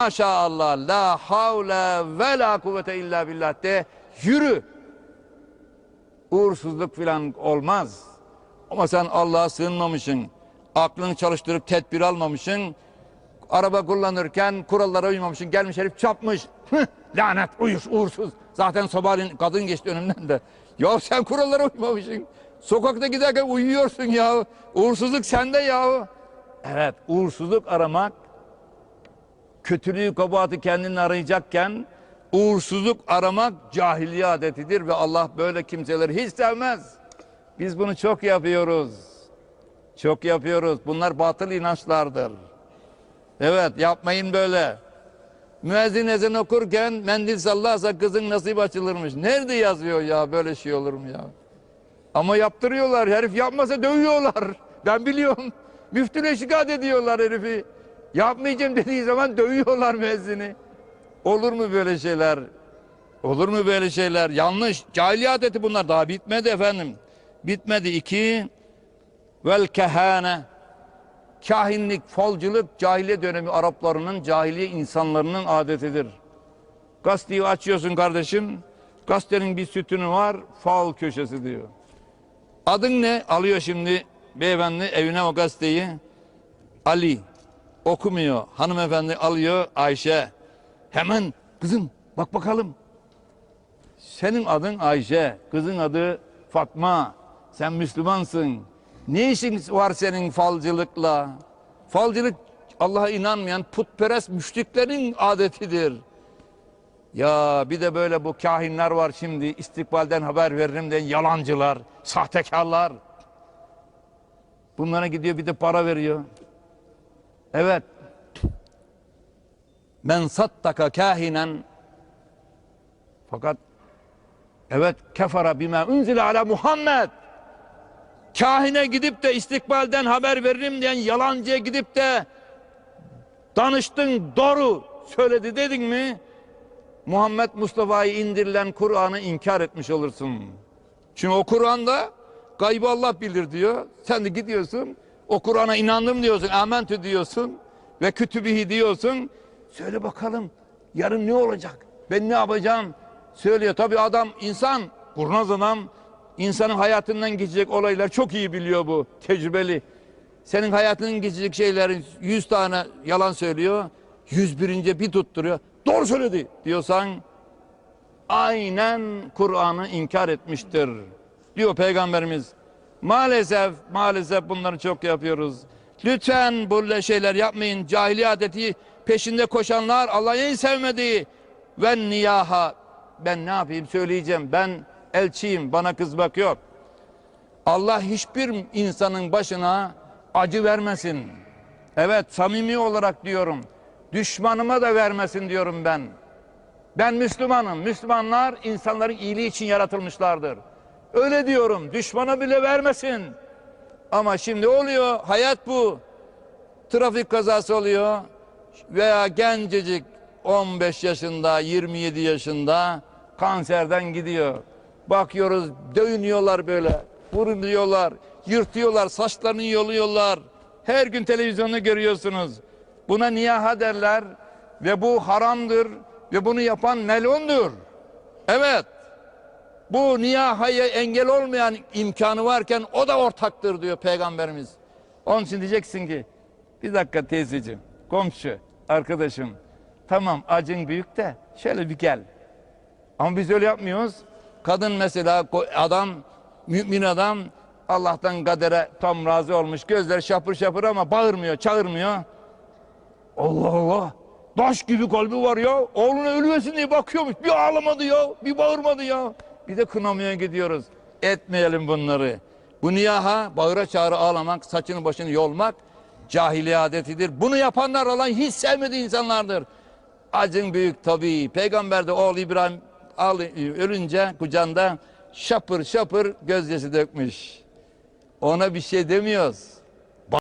Maşallah la havle ve la kuvvete illa billah de yürü. Uğursuzluk filan olmaz. Ama sen Allah'a sığınmamışsın. Aklını çalıştırıp tedbir almamışsın. Araba kullanırken kurallara uymamışsın. Gelmiş herif çapmış. Lanet uyuz uğursuz. Zaten sabahleyin kadın geçti önümden de. Ya sen kurallara uymamışsın. Sokakta giderken uyuyorsun ya. Uğursuzluk sende ya. Evet uğursuzluk aramak kötülüğü kabahati kendini arayacakken uğursuzluk aramak cahiliye adetidir ve Allah böyle kimseleri hiç sevmez. Biz bunu çok yapıyoruz. Çok yapıyoruz. Bunlar batıl inançlardır. Evet yapmayın böyle. Müezzin ezan okurken mendil sallarsa kızın nasip açılırmış. Nerede yazıyor ya böyle şey olur mu ya? Ama yaptırıyorlar. Herif yapmasa dövüyorlar. Ben biliyorum. Müftüne şikayet ediyorlar herifi. Yapmayacağım dediği zaman dövüyorlar müezzini. Olur mu böyle şeyler? Olur mu böyle şeyler? Yanlış. Cahiliye adeti bunlar. Daha bitmedi efendim. Bitmedi. İki. Vel kehane. Kahinlik, falcılık cahiliye dönemi Araplarının, cahiliye insanlarının adetidir. Gazeteyi açıyorsun kardeşim. Gazetenin bir sütunu var. Fal köşesi diyor. Adın ne? Alıyor şimdi beyefendi evine o gazeteyi. Ali. Okumuyor. Hanımefendi alıyor Ayşe. Hemen kızım bak bakalım. Senin adın Ayşe. Kızın adı Fatma. Sen Müslümansın. Ne işin var senin falcılıkla? Falcılık Allah'a inanmayan putperest müşriklerin adetidir. Ya bir de böyle bu kahinler var şimdi istikbalden haber veririm diyen yalancılar, sahtekarlar. Bunlara gidiyor bir de para veriyor. Evet. Men sattaka kahinen fakat evet kefara bima unzile ala Muhammed kahine gidip de istikbalden haber veririm diyen yalancıya gidip de danıştın doğru söyledi dedin mi Muhammed Mustafa'yı indirilen Kur'an'ı inkar etmiş olursun. Çünkü o Kur'an'da gaybı Allah bilir diyor. Sen de gidiyorsun o Kur'an'a inandım diyorsun, amentü diyorsun ve kütübihi diyorsun. Söyle bakalım yarın ne olacak? Ben ne yapacağım? Söylüyor. Tabi adam insan, kurnaz adam insanın hayatından geçecek olaylar çok iyi biliyor bu. Tecrübeli. Senin hayatının geçecek şeylerin yüz tane yalan söylüyor. Yüz birinci bir tutturuyor. Doğru söyledi diyorsan aynen Kur'an'ı inkar etmiştir. Diyor Peygamberimiz. Maalesef, maalesef bunları çok yapıyoruz. Lütfen böyle şeyler yapmayın. Cahiliye adeti peşinde koşanlar Allah'ın sevmediği ve niyaha. Ben ne yapayım söyleyeceğim. Ben elçiyim. Bana kızmak yok. Allah hiçbir insanın başına acı vermesin. Evet samimi olarak diyorum. Düşmanıma da vermesin diyorum ben. Ben Müslümanım. Müslümanlar insanların iyiliği için yaratılmışlardır. Öyle diyorum. Düşmana bile vermesin. Ama şimdi oluyor. Hayat bu. Trafik kazası oluyor. Veya gencecik 15 yaşında, 27 yaşında kanserden gidiyor. Bakıyoruz dövünüyorlar böyle. Vuruluyorlar, yırtıyorlar, saçlarını yoluyorlar. Her gün televizyonda görüyorsunuz. Buna niyaha derler ve bu haramdır ve bunu yapan melundur. Evet. Bu niyahaya engel olmayan imkanı varken o da ortaktır diyor peygamberimiz. Onun için diyeceksin ki bir dakika teyzeciğim, komşu, arkadaşım tamam acın büyük de şöyle bir gel. Ama biz öyle yapmıyoruz. Kadın mesela adam, mümin adam Allah'tan kadere tam razı olmuş. Gözleri şapır şapır ama bağırmıyor, çağırmıyor. Allah Allah. Taş gibi kalbi var ya. Oğluna ölüyorsun diye bakıyormuş. Bir ağlamadı ya. Bir bağırmadı ya. Bir de kınamaya gidiyoruz. Etmeyelim bunları. Bu niyaha bağıra çağrı ağlamak, saçını başını yolmak cahiliye adetidir. Bunu yapanlar olan hiç sevmediği insanlardır. Acın büyük tabii. Peygamber de oğlu İbrahim al- ölünce kucağında şapır şapır gözyaşı dökmüş. Ona bir şey demiyoruz.